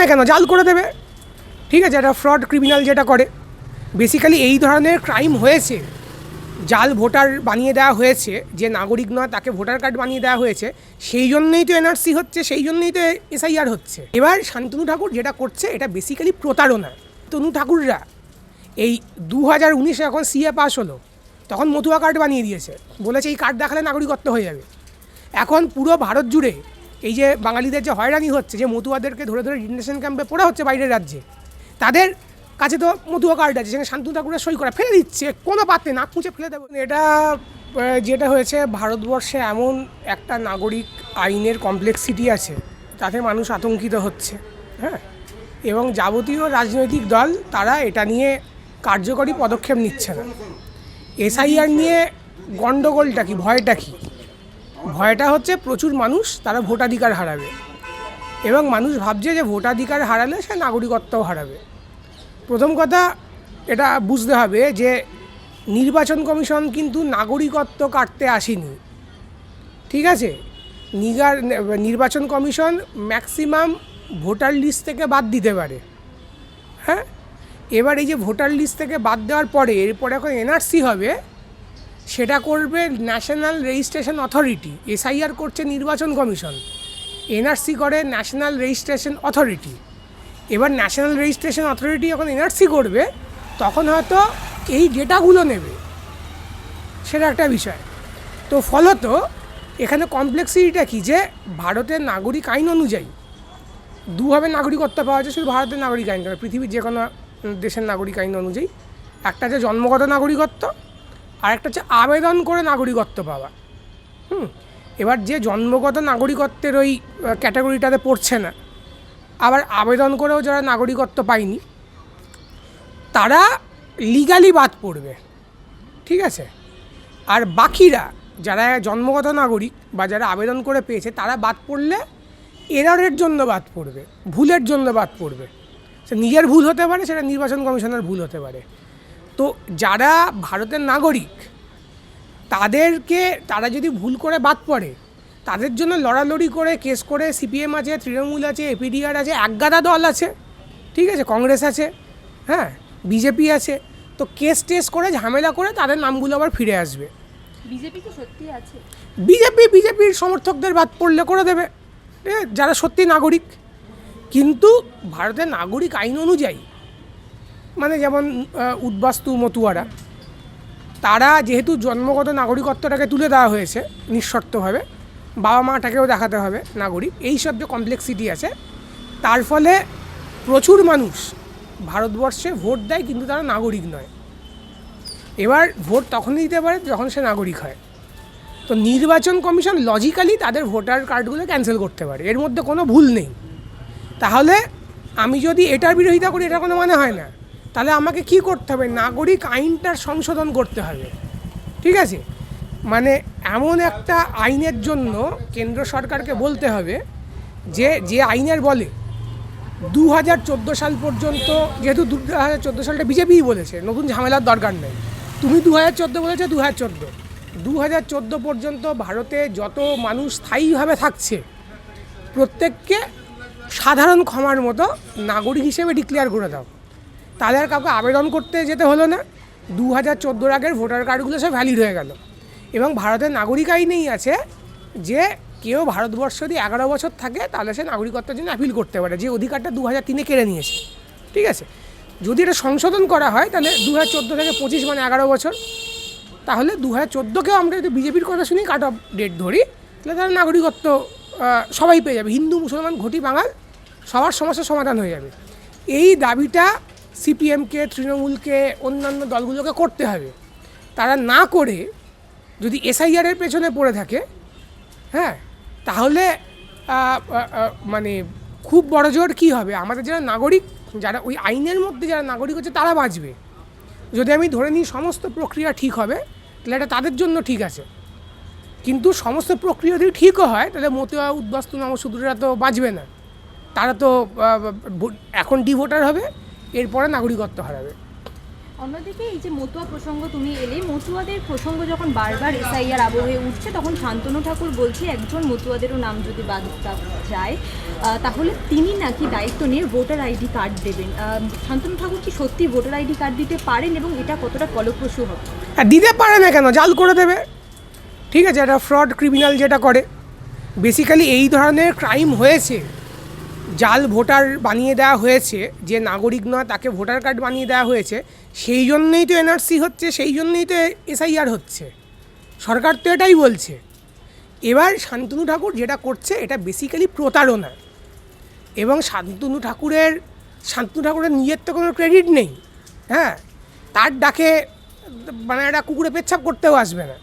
না কেন? জাল করে দেবে। ঠিক আছে এটা ফ্রড ক্রিমিনাল যেটা করে। বেসিক্যালি এই ধরনের ক্রাইম হয়েছে। জাল ভোটার বানিয়ে দেওয়া হয়েছে, যে নাগরিক নয়, তাকে ভোটার কার্ড বানিয়ে দেওয়া হয়েছে, সেই জন্যই তো এনআরসি হচ্ছে, সেই জন্যই তো এসআইআর হচ্ছে। এবার শান্তনু ঠাকুর যেটা করছে, এটা বেসিক্যালি প্রতারণা। তনু ঠাকুররা এই দু হাজার উনিশে এখন সিএ পাস হলো, তখন মতুয়া কার্ড বানিয়ে দিয়েছে। বলেছে এই কার্ড দেখালে নাগরিকত্ব হয়ে যাবে। এখন পুরো ভারত জুড়ে এই যে বাঙালিদের যে হয়রানি হচ্ছে, যে মতুয়াদেরকে ধরে ধরে ডিটেনশন ক্যাম্পে পড়া হচ্ছে বাইরের রাজ্যে, তাদের কাছে তো মতুয়া কার্ড আছে, সেখানে শান্তনু ঠাকুরের সই করা, ফেলে দিচ্ছে, কোনো পাত্রে নাক মুছে ফেলে দেবো। এটা যেটা হয়েছে, ভারতবর্ষে এমন একটা নাগরিক আইনের কমপ্লেক্সিটি আছে, তাতে মানুষ আতঙ্কিত হচ্ছে হ্যাঁ? এবং যাবতীয় রাজনৈতিক দল, তারা এটা নিয়ে কার্যকরী পদক্ষেপ নিচ্ছে না। এসআইআর নিয়ে গণ্ডগোলটা কি, ভয়টা কি? ভয়টা হচ্ছে প্রচুর মানুষ তারা ভোটাধিকার হারাবে। এবং মানুষ ভাবছে যে ভোটাধিকার হারালে সে নাগরিকত্বও হারাবে। প্রথম কথা, এটা বুঝতে হবে যে নির্বাচন কমিশন কিন্তু নাগরিকত্ব কাটতে আসেনি। ঠিক আছে? নিগার, নির্বাচন কমিশন ম্যাক্সিমাম ভোটার লিস্ট থেকে বাদ দিতে পারে। হ্যাঁ? এবার এই যে ভোটার লিস্ট থেকে বাদ দেওয়ার পরে, এরপরে এখন এনআরসি হবে সেটা করবে ন্যাশনাল রেজিস্ট্রেশন অথরিটি এসআইআর করছে নির্বাচন কমিশন। এনআরসি করে ন্যাশনাল রেজিস্ট্রেশন অথরিটি এবার ন্যাশনাল রেজিস্ট্রেশন অথরিটি যখন এনআরসি করবে, তখন হয়তো এই ডেটাগুলো নেবে। সেটা একটা বিষয়। তো ফলত এখানে কমপ্লেক্সিটিটা কী? যে ভারতের নাগরিক আইন অনুযায়ী দুভাবে নাগরিকত্ব পাওয়া যায়, শুধু ভারতের নাগরিক আইন পৃথিবীর যে কোনো দেশের নাগরিক আইন অনুযায়ী। একটা যে জন্মগত নাগরিকত্ব আর একটা হচ্ছে আবেদন করে নাগরিকত্ব পাওয়া। হুম, এবার যে জন্মগত নাগরিকত্বের ওই ক্যাটাগরিটাতে পড়ছে না, আবার আবেদন করেও যারা নাগরিকত্ব পায়নি, তারা লিগালি বাদ পড়বে, ঠিক আছে? আর বাকিরা যারা জন্মগত নাগরিক বা যারা আবেদন করে পেয়েছে, তারা বাদ পড়লে এররের জন্য বাদ পড়বে, ভুলের জন্য বাদ পড়বে। সে নিজের ভুল হতে পারে, সেটা নির্বাচন কমিশনের ভুল হতে পারে। তো যারা ভারতের নাগরিক তাদেরকে তারা যদি ভুল করে বাদ পড়ে তাদের জন্য লড়ালড়ি করে কেস করে সিপিএম আছে তৃণমূল আছে এপিডিআর আছে একগাদা দল আছে ঠিক আছে কংগ্রেস আছে হ্যাঁ বিজেপি আছে তো কেস টেস করে ঝামেলা করে তাদের নামগুলো আবার ফিরে আসবে। বিজেপি কি সত্যি আছে? বিজেপি বিজেপির সমর্থকদের বাদ পড়লে করে দেবে এ, যারা সত্যি নাগরিক। কিন্তু ভারতের নাগরিক আইন অনুযায়ী মানে যেমন উদ্বাস্তু মতুয়ারা, তারা যেহেতু জন্মগত নাগরিকত্বটাকে তুলে দেওয়া হয়েছে নিঃশর্তভাবে, বাবা মাটাকেও দেখাতে হবে নাগরিক, এই সব যে কমপ্লেক্সিটি আছে, তার ফলে প্রচুর মানুষ ভারতবর্ষে ভোট দেয় কিন্তু তারা নাগরিক নয়। এবার ভোট তখনই দিতে পারে যখন সে নাগরিক হয়। তো নির্বাচন কমিশন লজিক্যালি তাদের ভোটার কার্ডগুলো ক্যান্সেল করতে পারে, এর মধ্যে কোনো ভুল নেই। তাহলে আমি যদি এটার বিরোধিতা করি, এটা কোনো মানে হয় না। তাহলে আমাকে কি করতে হবে? নাগরিক আইনটার সংশোধন করতে হবে। ঠিক আছে? মানে এমন একটা আইনের জন্য কেন্দ্র সরকারকে বলতে হবে যে যে আইনের বলে দু হাজার চোদ্দ সাল পর্যন্ত, যেহেতু দু হাজার চোদ্দ সালটা বিজেপিই বলেছে, নতুন ঝামেলার দরকার নেই। তুমি দু হাজার চোদ্দ বলেছ দু হাজার চোদ্দ। দু হাজার চোদ্দ পর্যন্ত ভারতে যত মানুষ স্থায়ীভাবে থাকছে, প্রত্যেককে সাধারণ ক্ষমার মতো নাগরিক হিসেবে ডিক্লেয়ার করে দাও। তাহলে আর কাউকে আবেদন করতে যেতে হলো না। দু হাজার চোদ্দোর আগের ভোটার কার্ডগুলো সব ভ্যালিড হয়ে গেল। এবং ভারতের নাগরিক আইনেই আছে যে কেউ ভারতবর্ষ যদি এগারো বছর থাকে তাহলে সে নাগরিকত্বের জন্য অ্যাপিল করতে পারে। যে অধিকারটা দু হাজার তিনে কেড়ে নিয়েছে। ঠিক আছে? যদি এটা সংশোধন করা হয় তাহলে দু হাজার চোদ্দ থেকে পঁচিশ মানে এগারো বছর। তাহলে দু হাজার চোদ্দোকেও আমরা যদি বিজেপির কথা শুনি কাট অফ ডেট ধরি, তাহলে তারা নাগরিকত্ব সবাই পেয়ে যাবে। হিন্দু, মুসলমান, ঘটি বাঙাল সবার সমস্যার সমাধান হয়ে যাবে। এই দাবিটা সিপিএমকে, তৃণমূলকে, অন্যান্য দলগুলোকে করতে হবে। তারা না করে যদি এসআইআরের পেছনে পড়ে থাকে হ্যাঁ তাহলে মানে খুব বড় জোর কী হবে? আমাদের যারা নাগরিক, যারা ওই আইনের মধ্যে যারা নাগরিক হচ্ছে, তারা বাঁচবে। যদি আমি ধরে নিই সমস্ত প্রক্রিয়া ঠিক হবে, তাহলে এটা তাদের জন্য ঠিক আছে। কিন্তু সমস্ত প্রক্রিয়া যদি ঠিকও হয়, তাহলে মতুয়া উদ্বাস্তু নমশূদ্ররা তো বাঁচবে না। তারা তো এখন ডিভোটার হবে। এরপরে নাগরিকত্ব হারাবে। অন্যদিকে এই যে মতুয়া প্রসঙ্গ তুমি এলে মতুয়াদের প্রসঙ্গ যখন বারবার এসআইআর আবহে উঠছে তখন শান্তনু ঠাকুর বলছে একজন মতুয়াদেরও নাম যদি বাদ যায় তাহলে তিনি নাকি দায়িত্ব নিয়ে ভোটার আইডি কার্ড দেবেন। শান্তনু ঠাকুর কি সত্যি ভোটার আইডি কার্ড দিতে পারেন এবং এটা কতটা ফলপ্রসূ হবে? আর দিতে পারে না কেন? জাল করে দেবে। ঠিক আছে এটা ফ্রড ক্রিমিনাল যেটা করে। বেসিক্যালি এই ধরনের ক্রাইম হয়েছে। জাল ভোটার বানিয়ে দেওয়া হয়েছে, যে নাগরিক নয় তাকে ভোটার কার্ড বানিয়ে দেওয়া হয়েছে, সেই জন্যই তো এনআরসি হচ্ছে, সেই জন্যই তো এসআইআর হচ্ছে। সরকার তো এটাই বলছে। এবার শান্তনু ঠাকুর যেটা করছে, এটা বেসিক্যালি প্রতারণা। এবং শান্তনু ঠাকুরের শান্তনু ঠাকুরের নিজের তো কোনো ক্রেডিট নেই হ্যাঁ? তার ডাকে মানে একটা কুকুরে পেচ্ছাপ করতেও আসবে না।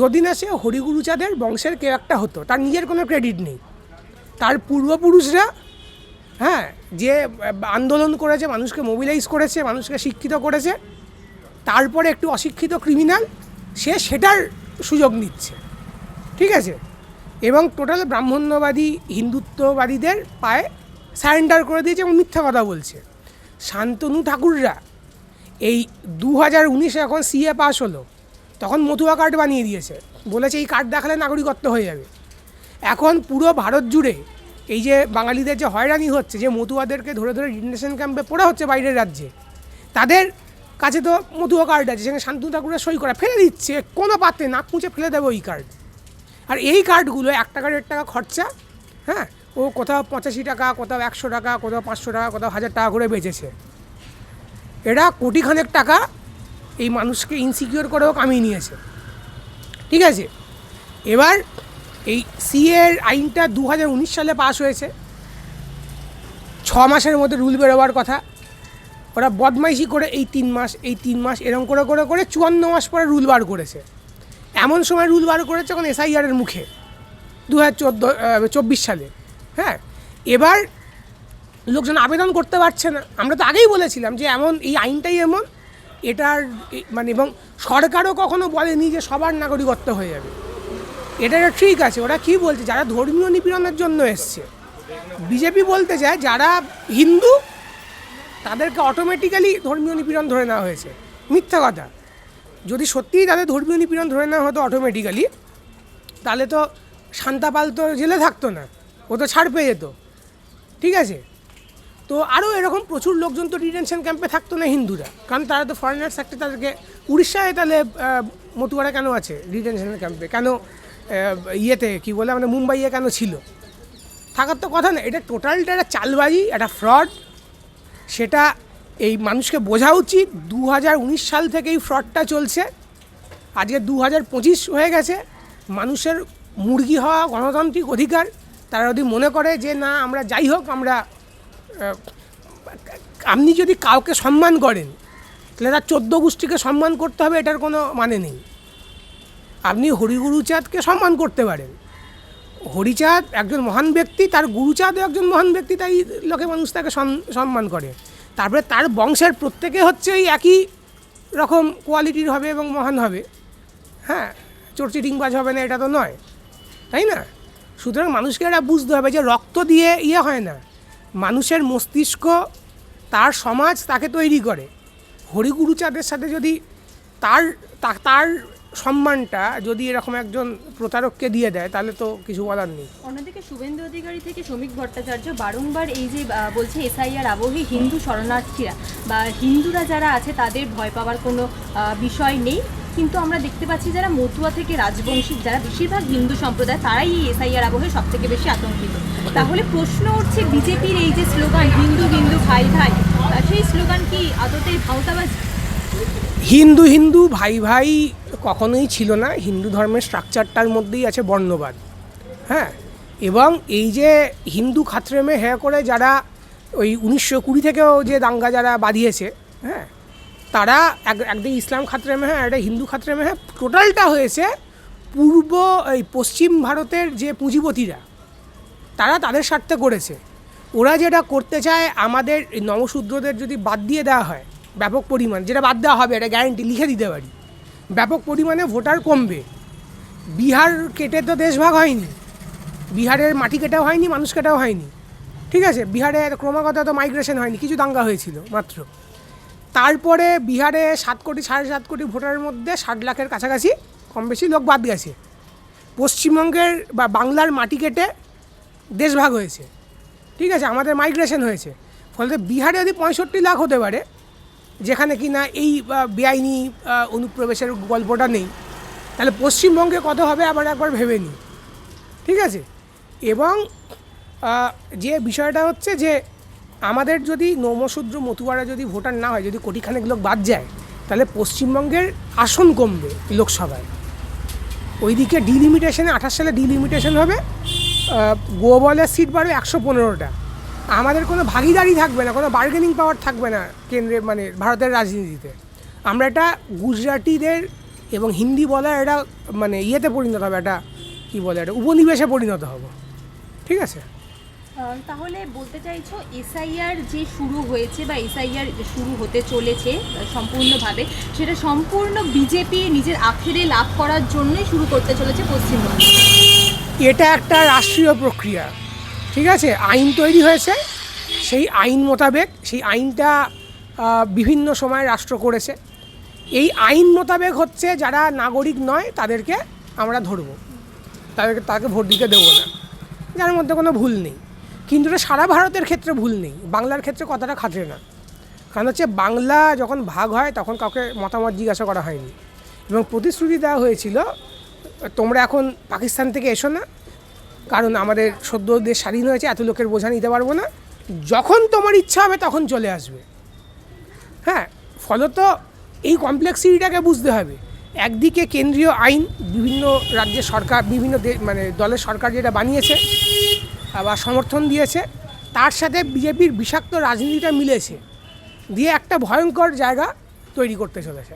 যদি না সে হরিগুরুচাঁদের বংশের কেউ একটা হতো, তার নিজের কোনো ক্রেডিট নেই। তার পূর্বপুরুষরা হ্যাঁ যে আন্দোলন করেছে, মানুষকে মোবিলাইজ করেছে, মানুষকে শিক্ষিত করেছে, তারপরে একটু অশিক্ষিত ক্রিমিনাল সে সেটার সুযোগ নিচ্ছে। ঠিক আছে? এবং টোটাল ব্রাহ্মণ্যবাদী, হিন্দুত্ববাদীদের পায়ে স্যারেন্ডার করে দিয়েছে এবং মিথ্যা কথা বলছে। শান্তনু ঠাকুররা, এই দু হাজার উনিশে এখন সিএ পাস হলো, তখন মতুয়া কার্ড বানিয়ে দিয়েছে। বলেছে এই কার্ড দেখালে নাগরিকত্ব হয়ে যাবে। এখন পুরো ভারত জুড়ে এই যে বাঙালিদের যে হয়রানি হচ্ছে, যে মতুয়াদেরকে ধরে ধরে ডিটেনশন ক্যাম্পে পড়া হচ্ছে বাইরের রাজ্যে, তাদের কাছে তো মতুয়া কার্ড আছে, সেখানে শান্তনু ঠাকুরের সই করা, ফেলে দিচ্ছে, কোনো পাত্রে নাক মুছে ফেলে দেবে ওই কার্ড আর এই কার্ডগুলো এক টাকা, দেড় টাকা খরচা হ্যাঁ ও কোথাও পঁচাশি টাকা, কোথাও একশো টাকা, কোথাও পাঁচশো টাকা, কোথাও হাজার টাকা করে বেঁচেছে। এরা কোটিখানেক টাকা এই মানুষকে ইনসিকিওর করেও কামিয়ে নিয়েছে। ঠিক আছে? এবার এই সিএর আইনটা দু হাজার উনিশ সালে পাস হয়েছে। ছ মাসের মধ্যে রুল বেরোবার কথা। ওরা বদমাইশি করে এই তিন মাস, এই তিন মাস এরকম করে করে করে চুয়ান্ন মাস পরে রুল বার করেছে। এমন সময় রুল বার করেছে যখন এসআইআরের মুখে দু হাজার সালে। হ্যাঁ এবার লোকজন আবেদন করতে পারছে না, আমরা তো আগেই বলেছিলাম যে এমন, এই আইনটাই এমন, এটার মানে এবং সরকারও কখনো বলেনি যে সবার নাগরিকত্ব হয়ে যাবে। এটা ঠিক আছে, ওরা কি বলছে? যারা ধর্মীয় নিপীড়নের জন্য এসছে। বিজেপি বলতে চায়, যারা হিন্দু, তাদেরকে অটোমেটিক্যালি ধর্মীয় নিপীড়ন ধরে নেওয়া হয়েছে। মিথ্যা কথা। যদি সত্যিই তাদের ধর্মীয় নিপীড়ন ধরে নেওয়া হতো অটোমেটিক্যালি তাহলে তো শান্তাপাল তো জেলে থাকতো না, ও তো ছাড় পেয়ে যেত। ঠিক আছে? তো আরও এরকম প্রচুর লোকজন তো ডিটেনশন ক্যাম্পে থাকতো না হিন্দুরা, কারণ তারা তো ফরেনার্স থাকতে তাদেরকে উড়িষ্যায় তাহলে মতুয়ারা কেন আছে ডিটেনশন ক্যাম্পে কেন ইয়েতে কি বলে মানে মুম্বাইয়ে কেন ছিল? থাকার তো কথা না, এটা টোটালটা একটা চালবাজি, একটা ফ্রড। সেটা এই মানুষকে বোঝা উচিত দু হাজার উনিশ সাল থেকে এই ফ্রডটা চলছে। আজকে দু হাজার পঁচিশ হয়ে গেছে, মানুষের মুরগি হওয়া গণতান্ত্রিক অধিকার, তারা যদি মনে করে যে না, আমরা যাই হোক, আমরা আপনি যদি কাউকে সম্মান করেন, তাহলে তার চোদ্দ গোষ্ঠীকে সম্মান করতে হবে, এটার কোনো মানে নেই। আপনি হরিগুরুচাঁদকে সম্মান করতে পারেন। হরিচাঁদ একজন মহান ব্যক্তি, তার গুরুচাঁদও একজন মহান ব্যক্তি, তাই লোকে মানুষ তাকে সম্মান করে। তারপরে তার বংশের প্রত্যেকে হচ্ছে এই একই রকম কোয়ালিটির হবে এবং মহান হবে। হ্যাঁ চোরচিটিংবাজ হবে না, এটা তো নয়। তাই না? সুতরাং মানুষকে এটা বুঝতে হবে যে রক্ত দিয়ে ইয়ে হয় না। মানুষের মস্তিষ্ক, তার সমাজ তাকে তৈরি করে। হরিগুরুচাঁদের সাথে যদি তার তার সম্মানটা যদি এরকম একজন প্রতারককে দিয়ে দেয়, তাহলে তো কিছু বলার নেই। অন্যদিকে শুভেন্দু অধিকারী থেকে শ্রমিক ভট্টাচার্য বারংবার এই যে বলছে, এসআইআর আবহে হিন্দু শরণার্থীরা। বা হিন্দুরা যারা আছে, তাদের ভয় পাওয়ার কোনো বিষয় নেই। কিন্তু আমরা দেখতে পাচ্ছি যারা মতুয়া থেকে রাজবংশী, যারা বেশিরভাগ হিন্দু সম্প্রদায়, তারাই এই এসআইআর আবহে সব থেকে বেশি আতঙ্কিত। তাহলে প্রশ্ন উঠছে, বিজেপির এই যে স্লোগান, হিন্দু হিন্দু, ভাই ভাই সেই স্লোগান কি আদতে ভাওতাবাজ হিন্দু হিন্দু ভাই ভাই কখনোই ছিল না। হিন্দু ধর্মের স্ট্রাকচারটার মধ্যেই আছে বর্ণবাদ। হ্যাঁ? এবং এই যে হিন্দু খাত্রেমে হ্যাঁ করে যারা ওই উনিশশো কুড়ি থেকেও যে দাঙ্গা যারা বাঁধিয়েছে হ্যাঁ? তারা এক একদিকে ইসলাম খাত্রেমে হ্যাঁ একটা হিন্দু খাত্রেমে হ্যাঁ টোটালটা হয়েছে পূর্ব, এই পশ্চিম ভারতের যে পুঁজিপতিরা, তারা তাদের স্বার্থে করেছে। ওরা যেটা করতে চায় আমাদের এই নমশূদ্রদের যদি বাদ দিয়ে দেওয়া হয় ব্যাপক পরিমাণ, যেটা বাদ দেওয়া হবে, এটা গ্যারান্টি লিখে দিতে পারি। ব্যাপক পরিমাণে ভোটার কমবে। বিহার কেটে তো দেশভাগ হয়নি। বিহারের মাটি কেটেও হয়নি, মানুষ কেটেও হয়নি। ঠিক আছে, বিহারে ক্রমাগত তো মাইগ্রেশন হয়নি, কিছু দাঙ্গা হয়েছিল, মাত্র। তারপরে বিহারে সাত কোটি, সাড়ে সাত কোটি ভোটারের মধ্যে ষাট লাখের কাছাকাছি কম বেশি লোক বাদ গেছে। পশ্চিমবঙ্গের বা বাংলার মাটি কেটে দেশভাগ হয়েছে। ঠিক আছে, আমাদের মাইগ্রেশন হয়েছে। ফলে বিহারে যদি পঁয়ষট্টি লাখ হতে পারে যেখানে কি না এই বেআইনি অনুপ্রবেশের গল্পটা নেই। তাহলে পশ্চিমবঙ্গে কত হবে আবার একবার ভেবে নিই। ঠিক আছে? এবং যে বিষয়টা হচ্ছে যে, আমাদের যদি নমশূদ্র মতুয়ারা যদি ভোটার না হয়, যদি কোটিখানেক লোক বাদ যায়, তাহলে পশ্চিমবঙ্গের আসন কমবে লোকসভায়। ওইদিকে ডিলিমিটেশনে আঠাশ সালে ডিলিমিটেশন হবে গোবলের সিট বাড়বে একশো পনেরোটা। আমাদের কোনো ভাগিদারি থাকবে না কোনো বার্গেনিং পাওয়ার থাকবে না কেন্দ্রে মানে ভারতের রাজনীতিতে। আমরা এটা গুজরাটিদের এবং হিন্দি বলার এটা মানে ইয়েতে পরিণত হবে এটা কী বলে এটা উপনিবেশে পরিণত হব। ঠিক আছে? তাহলে বলতে চাইছো এসআইআর যে শুরু হয়েছে বা এসআইআর শুরু হতে চলেছে সম্পূর্ণভাবে সেটা সম্পূর্ণ বিজেপি নিজের আখেরে লাভ করার জন্যই শুরু করতে চলেছে পশ্চিমবঙ্গে। এটা একটা রাষ্ট্রীয় প্রক্রিয়া। ঠিক আছে? আইন তৈরি হয়েছে। সেই আইন মোতাবেক, সেই আইনটা বিভিন্ন সময় রাষ্ট্র করেছে। এই আইন মোতাবেক হচ্ছে যারা নাগরিক নয়, তাদেরকে আমরা ধরবো। তাদেরকে, তাকে ভোট দিতে দেবো না। যার মধ্যে কোনো ভুল নেই। কিন্তু এটা সারা ভারতের ক্ষেত্রে ভুল নেই। বাংলার ক্ষেত্রে কথাটা খাটে না। কারণ হচ্ছে বাংলা যখন ভাগ হয়, তখন কাউকে মতামত জিজ্ঞাসা করা হয়নি। এবং প্রতিশ্রুতি দেওয়া হয়েছিল, তোমরা এখন পাকিস্তান থেকে এসো না। কারণ আমাদের সদ্য দেশ স্বাধীন হয়েছে, এত লোকের বোঝা নিতে পারব না। যখন তোমার ইচ্ছা হবে, তখন চলে আসবে। হ্যাঁ ফলত এই কমপ্লেক্সিটিটাকে বুঝতে হবে। একদিকে কেন্দ্রীয় আইন, বিভিন্ন রাজ্যের সরকার, বিভিন্ন মানে দলের সরকার যেটা বানিয়েছে আবার সমর্থন দিয়েছে, তার সাথে বিজেপির বিষাক্ত রাজনীতিটা মিলেছে। দিয়ে একটা ভয়ঙ্কর জায়গা তৈরি করতে চলেছে।